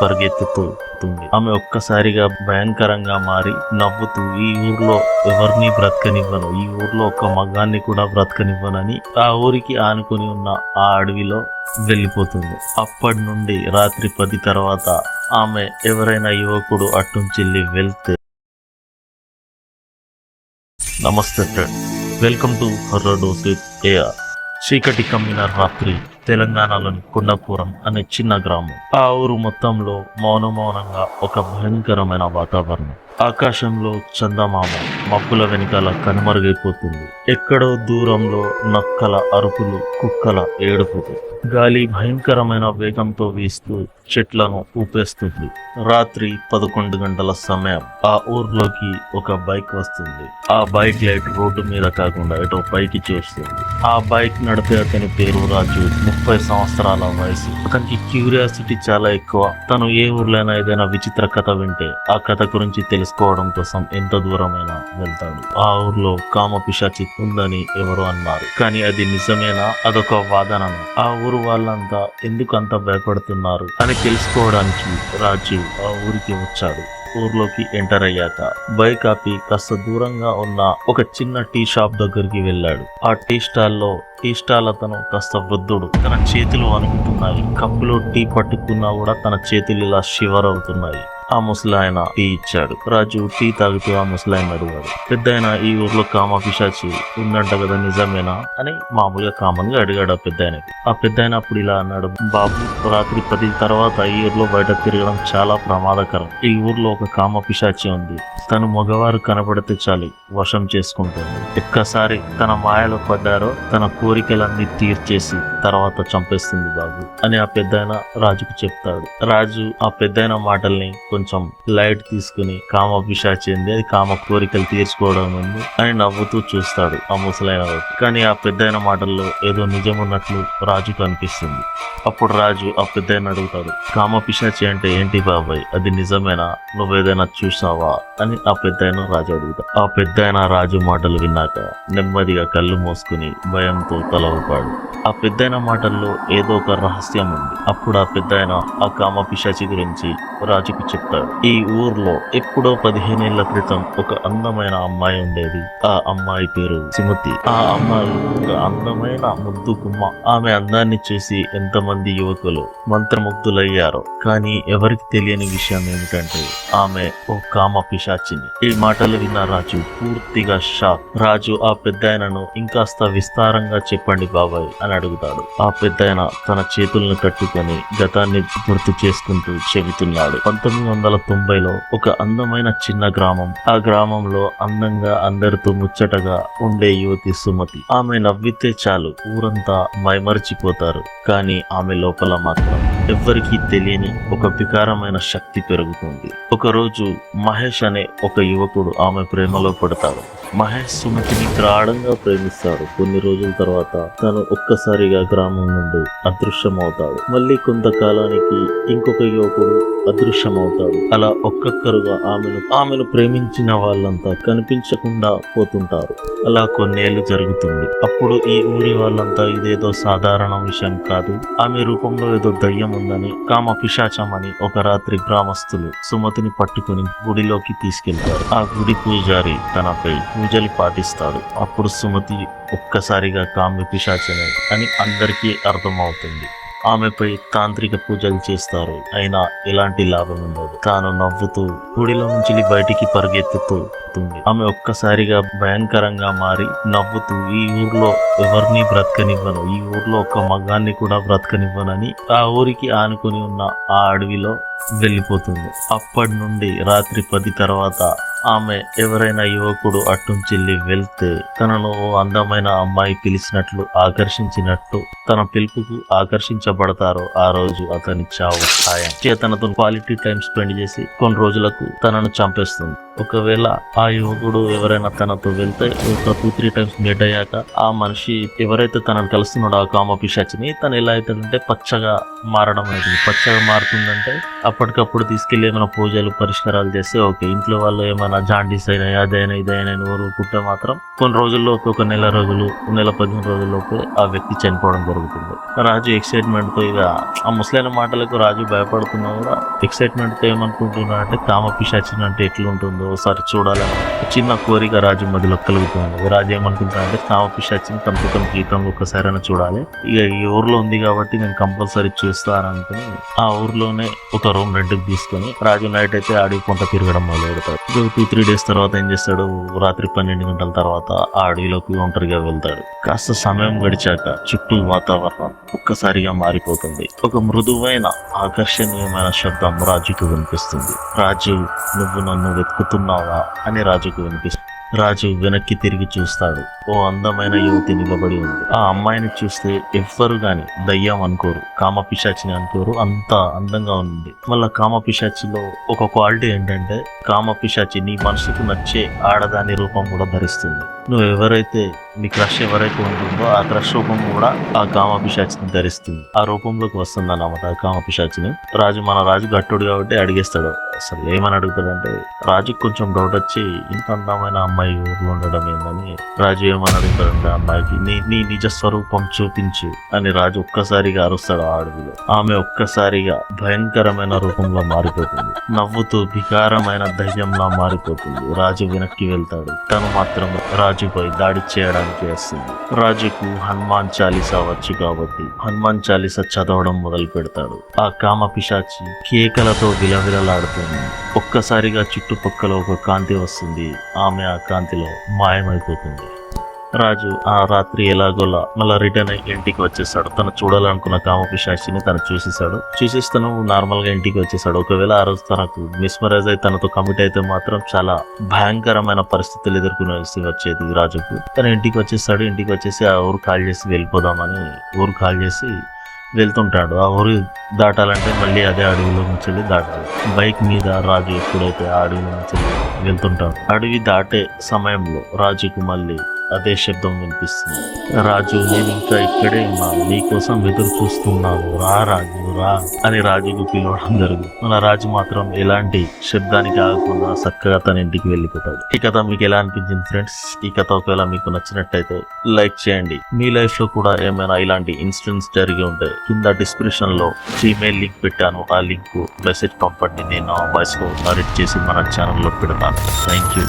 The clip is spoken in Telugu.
పరిగెత్తుతూ ఆమె ఒక్కసారిగా భయంకరంగా మారి నవ్వుతూ ఈ ఊర్లో ఎవరిని బ్రతకనివ్వను? ఈ ఊర్లో ఒక మగాన్ని కూడా బ్రతకనివ్వనని ఆ ఊరికి ఆనుకొని ఉన్న ఆ అడవిలో వెళ్ళిపోతుంది. అప్పటి నుండి రాత్రి పది తర్వాత ఆమె ఎవరైనా యువకుడు అట్టుంచెల్లి వెళ్తే నమస్తే friend. Welcome to horror dose with AR. చీకటి కమ్మిన రాత్రి. తెలంగాణలోని కొండపురం అనే చిన్న గ్రామం. ఆ ఊరు మొత్తంలో మౌనమౌనంగా ఒక భయంకరమైన వాతావరణం. ఆకాశంలో చందమామ మబ్బుల వెనకాల కనుమరుగైపోతుంది. ఎక్కడో దూరంలో నక్కల అరుపులు కుక్కల ఏడుపులు. గాలి భయంకరమైన వేగంతో వీస్తూ చెట్లను ఊపేస్తుంది. రాత్రి పదకొండు గంటల సమయం ఆ ఊర్లోకి ఒక బైక్ వస్తుంది. ఆ బైక్ లైట్ రోడ్డు మీద కాకుండా ఎటో పైకి చూస్తుంది ఆ బైక్ నడిపే అతని పేరు రాజు ముప్పై సంవత్సరాల వయసు. అతనికి క్యూరియాసిటీ చాలా ఎక్కువ. తను ఏ ఊర్లోనైనా ఏదైనా విచిత్ర కథ వింటే ఆ కథ గురించి తెలుసుకోవడం కోసం ఎంత దూరమైనా వెళ్తాడు. ఆ ఊర్లో కామ పిశాచి ఉందని ఎవరో అన్నారు. కానీ అది నిజమేనా? అదొక వాదన ఆ ఊరు వాళ్ళంతా ఎందుకు అంత భయపడుతున్నారు అని తెలుసుకోవడానికి రాజు ఆ ఊరికి వచ్చాడు. ఊర్లోకి ఎంటర్ అయ్యాక బైక్ ఆపి కాస్త దూరంగా ఉన్న ఒక చిన్న టీ షాప్ దగ్గరికి వెళ్ళాడు. ఆ టీ స్టాల్లో టీ స్టాల్ అతను కాస్త వృద్ధుడు. తన చేతులు వణుకుతున్నాయి. కప్పులో టీ పట్టుకున్నా కూడా తన చేతులు ఇలా షివర్ అవుతున్నాయి ఆ ముసలాయన టీ ఇచ్చాడు. రాజు టీ తాగుతూ ఆ ముసలాయన అడిగాడు. పెద్దాయన ఈ ఊర్లో కామ ఉందంట కదా నిజమేనా? అని మామూలుగా కామన్గా అడిగాడు ఆ పెద్దాయనకి. ఆ పెద్దాయన అప్పుడు ఇలా అన్నాడు బాబు రాత్రి పది తర్వాత ఈ ఊర్లో బయట తిరగడం చాలా ప్రమాదకరం. ఈ ఊర్లో ఒక కామపిశాచి ఉంది. తను మగవారు కనబడితే చాలి వశం చేసుకుంటుంది. ఒక్కసారి తన మాయలో పడ్డారో తన కోరికలన్నీ తీర్చేసి తర్వాత చంపేస్తుంది బాబు అని ఆ పెద్దాయన రాజుకు చెప్తాడు. రాజు ఆ పెద్దాయన మాటల్ని కొంచెం లైట్ తీసుకుని కామ పిశాచింది అది కామ కోరికలు తీర్చుకోవడం ఉంది అని నవ్వుతూ చూస్తాడు ఆ ముసలైన కానీ ఆ పెద్దాయన మాటల్లో ఏదో నిజం ఉన్నట్లు రాజుకు అనిపిస్తుంది. అప్పుడు రాజు ఆ పెద్దయన అడుగుతాడు కామ పిశాచి అంటే ఏంటి బాబాయ్? అది నిజమేనా? నువ్వేదైనా చూసావా? అని ఆ పెద్దయిన రాజు అడుగుతాడు. ఆ పెద్దాయన రాజు మాటలు విన్నాక నెమ్మదిగా కళ్ళు మోసుకుని భయంతో తలవుపాడు. ఆ పెద్దయిన మాటల్లో ఏదో ఒక రహస్యం ఉంది. అప్పుడు ఆ పెద్దాయన ఆ కామ పిశాచి గురించి రాజుకు చెప్తాడు. ఈ ఊర్లో ఎప్పుడో పదిహేనేళ్ళ క్రితం ఒక అందమైన అమ్మాయి ఉండేది. ఆ అమ్మాయి పేరు సుమతి ఆ అమ్మాయి ఒక అందమైన ముద్దు గుమ్మ ఆమె అందాన్ని చూసి ఎంతమంది యువకులు మంత్రముగ్ధులయ్యారో. కానీ ఎవరికి తెలియని విషయం ఏమిటంటే ఆమె ఓ కామ పిశాచిని ఈ మాటలు విన్న రాజు పూర్తిగా షాక్. రాజు ఆ పెద్దాయనను ఇంకాస్త విస్తారంగా చెప్పండి బాబాయ్ అని అడుగుతాడు. ఆ పెద్దాయన తన చేతులను కట్టుకొని గతాన్ని గుర్తు చేసుకుంటూ చెబుతున్నాడు. పంతొమ్మిది వందల తొంభైలో ఒక అందమైన చిన్న గ్రామం. ఆ గ్రామంలో అందంగా అందరితో ముచ్చటగా ఉండే యువతి సుమతి. ఆమె నవ్వితే చాలు ఊరంతా మైమరిచిపోతారు. కానీ ఆమె లోపల మాత్రం ఎవ్వరికీ తెలియని ఒక వికారమైన శక్తి పెరుగుతుంది. ఒకరోజు మహేష్ అనే ఒక యువకుడు ఆమె ప్రేమలో పడతాడు. మహేష్ సుమతిని గాఢంగా ప్రేమిస్తాడు. కొన్ని రోజుల తర్వాత తను ఒక్కసారిగా గ్రామం నుండి అదృశ్యమవుతాడు. మళ్ళీ కొంతకాలానికి ఇంకొక యువకుడు అదృశ్యమవుతాడు. అలా ఒక్కొక్కరుగా ఆమెను ఆమెను ప్రేమించిన వాళ్ళంతా కనిపించకుండా పోతుంటారు. అలా కొన్నేళ్ళు జరుగుతుంది. అప్పుడు ఈ ఊరి వాళ్ళంతా ఇదేదో సాధారణ విషయం కాదు. ఆమె రూపంలో ఏదో దయ్యం ఉందని కామ పిశాచం అని ఒక రాత్రి గ్రామస్తులు సుమతిని పట్టుకుని గుడిలోకి తీసుకెళ్తారు. ఆ గుడి పూజారి తనపై పూజలు పాటిస్తాడు. అప్పుడు సుమతి ఒక్కసారిగా కామ్య పిశాచమే అని అందరికీ అర్థమవుతుంది. ఆమెపై తాంత్రిక పూజలు చేస్తారు. అయినా ఎలాంటి లాభం ఉండదు. తాను నవ్వుతూ గుడిలో నుంచి బయటికి పరిగెత్తుతూ ఆమె ఒక్కసారిగా భయంకరంగా మారి నవ్వుతూ ఈ ఊర్లో ఎవరిని బ్రతకనివ్వను. ఈ ఊర్లో ఒక మగాన్ని కూడా బ్రతకనివ్వనని ఆ ఊరికి ఆనుకొని ఉన్న ఆ అడవిలో వెళ్ళిపోతుంది. అప్పటి నుండి రాత్రి పది తర్వాత ఆమె ఎవరైనా యువకుడు అట్టుంచెల్లి వెళ్తే తనను ఓ అందమైన అమ్మాయి పిలిచినట్లు ఆకర్షించినట్టు తన పిలుపుకు ఆకర్షించబడతారో ఆ రోజు అతని చావు ఖాయం. తనతో క్వాలిటీ టైం స్పెండ్ చేసి కొన్ని రోజులకు తనను చంపేస్తుంది. ఒకవేళ ఆ యువకుడు ఎవరైనా తనతో వెళ్తే ఒక టూ త్రీ టైమ్స్ మీట్ అయ్యాక ఆ మనిషి ఎవరైతే తనను కలుస్తున్నాడో ఆ కామ పిశాచిని తను ఎలా అవుతాడంటే పచ్చగా మారడం అవుతుంది పచ్చగా మారుతుందంటే అప్పటికప్పుడు తీసుకెళ్ళి ఏమైనా పూజలు పరిష్కారాలు చేస్తే ఓకే. ఇంట్లో వాళ్ళు ఏమైనా జాండీస్ అయినా అదైనా ఇదైనా ఊరుకుంటే మాత్రం కొన్ని రోజుల్లో ఒక నెల రోజులు నెల పదిహేను రోజుల్లోపు ఆ వ్యక్తి చనిపోవడం జరుగుతుంది. రాజు ఎక్సైట్మెంట్తో ఇక ఆ ముసలైన మాటలకు రాజు భయపడుతున్నా కూడా ఎక్సైట్మెంట్తో ఏమనుకుంటున్నా అంటే కామ పిశాచిని అంటే ఎట్లుంటుందో ఒకసారి చూడాలని చిన్న కోరిక రాజు మధ్యలో కలుగుతుంది. రాజు ఏమనుకుంటా అంటే కామ పిశాచిని కంపకం గీతం ఒక్కసారైనా చూడాలి. ఇక ఈ ఊర్లో ఉంది కాబట్టి నేను కంపల్సరీ చూస్తా అనుకుని ఆ ఊర్లోనే ఒక రూమ్ రెంట్కి తీసుకొని రాజు నైట్ అయితే అడవి కొంత తిరగడం మొదలు పెడతాడు ఇక టూ త్రీ డేస్ తర్వాత ఏం చేస్తాడు? రాత్రి పన్నెండు గంటల తర్వాత ఆ అడవిలోకి ఒంటరిగా వెళ్తాడు. కాస్త సమయం గడిచాక చుట్టూ వాతావరణం ఒక్కసారిగా మారిపోతుంది. ఒక మృదువైన ఆకర్షణీయమైన శబ్దం రాజుకు వినిపిస్తుంది. రాజు నువ్వు నన్ను వెతుకుతున్నావా అని రాజుకు వినిపిస్తుంది రాజు వెనక్కి తిరిగి చూస్తాడు. ఓ అందమైన యువతి నిలబడి ఉంది. ఆ అమ్మాయిని చూస్తే ఎవ్వరు గాని దయ్యం అనుకోరు కామ పిశాచిని అనుకోరు అంత అందంగా ఉంది. మళ్ళీ కామ పిశాచిలో ఒక క్వాలిటీ ఏంటంటే కామ పిశాచి నీ మనసుకు నచ్చే ఆడదాని రూపం కూడా ధరిస్తుంది. నువ్వు ఎవరైతే నీ క్రష్ ఎవరైతే ఉంటుందో ఆ క్రష్ రూపం కూడా ఆ కామ ధరిస్తుంది. ఆ రూపంలోకి వస్తుంది అన్నమాట ఆ కామ రాజు మన రాజు గట్టుడు కాబట్టి అడిగేస్తాడు అసలు ఏమని అడుగుతాడంటే రాజుకి కొంచెం డౌట్ వచ్చి ఇంత అందమైన అమ్మాయి ఊర్లో ఉండడం ఏందని? రాజు ఏమని అడుగుతాడంటే అమ్మాయికి నీ నీ నిజ స్వరూపం చూపించు అని రాజు ఒక్కసారిగా అరుస్తాడు ఆ అడవిలో. ఆమె ఒక్కసారిగా భయంకరమైన రూపంలో మారిపోతుంది. నవ్వుతూ వికారమైన ధైర్యంలా మారిపోతుంది. రాజు వెనక్కి వెళ్తాడు. తను మాత్రం రాజుపై దాడి చేయడం చేయడానికి వస్తుంది రాజుకు హనుమాన్ చాలీసా వచ్చు కాబట్టి హనుమాన్ చాలీసా చదవడం మొదలు పెడతాడు. ఆ కామ పిశాచి కేకలతో విలవిలలాడుతుంది. ఒక్కసారిగా చుట్టుపక్కల ఒక కాంతి వస్తుంది. ఆమె ఆ కాంతిలో మాయమైపోతుంది. రాజు ఆ రాత్రి ఎలాగోలా మళ్ళీ రిటర్న్ అయ్యి ఇంటికి వచ్చేసాడు. తను చూడాలనుకున్న కామపిశాచిని తను చూసేసాడు చూసేసి తను నార్మల్గా ఇంటికి వచ్చేసాడు. ఒకవేళ ఆ రోజు తనకు మిస్మరైజ్ అయి తనతో కమిట్ అయితే మాత్రం చాలా భయంకరమైన పరిస్థితులు ఎదుర్కొనేసి వచ్చేది రాజుకు. తను ఇంటికి వచ్చేసాడు ఇంటికి వచ్చేసి ఆ ఊరు కాల్ చేసి వెళ్ళిపోదామని ఊరు కాల్ చేసి వెళ్తుంటాడు. ఆ ఊరు దాటాలంటే మళ్ళీ అదే అడవిలో నుంచి వెళ్ళి దాటాలి. బైక్ మీద రాజు ఎప్పుడైతే ఆ అడవిలో నుంచి వెళ్తుంటాడు అడవి దాటే సమయంలో రాజుకు మళ్ళీ అదే శబ్దం వినిపిస్తుంది. రాజు నేను ఇంకా ఇక్కడే ఉన్నాను. నీకోసం ఎదురు చూస్తున్నాను. రా రాజు రా అని రాజుకు పిలవడం జరుగుతుంది. మన రాజు మాత్రం ఎలాంటి శబ్దానికి ఆగకుండా చక్కగా తన ఇంటికి వెళ్ళిపోతాడు. ఈ కథ మీకు ఎలా అనిపించింది ఫ్రెండ్స్ ఈ కథ ఒకవేళ మీకు నచ్చినట్టయితే లైక్ చేయండి. మీ లైఫ్లో కూడా ఏమైనా ఇలాంటి ఇన్సిడెంట్స్ జరిగి ఉంటే కింద డిస్క్రిప్షన్లో జీమెయిల్ లింక్ పెట్టాను. ఆ లింక్ మెసేజ్ పంపండి. నేను వాయిస్లో ఎడిట్ చేసి మన ఛానల్లో పెడతాను. Thank you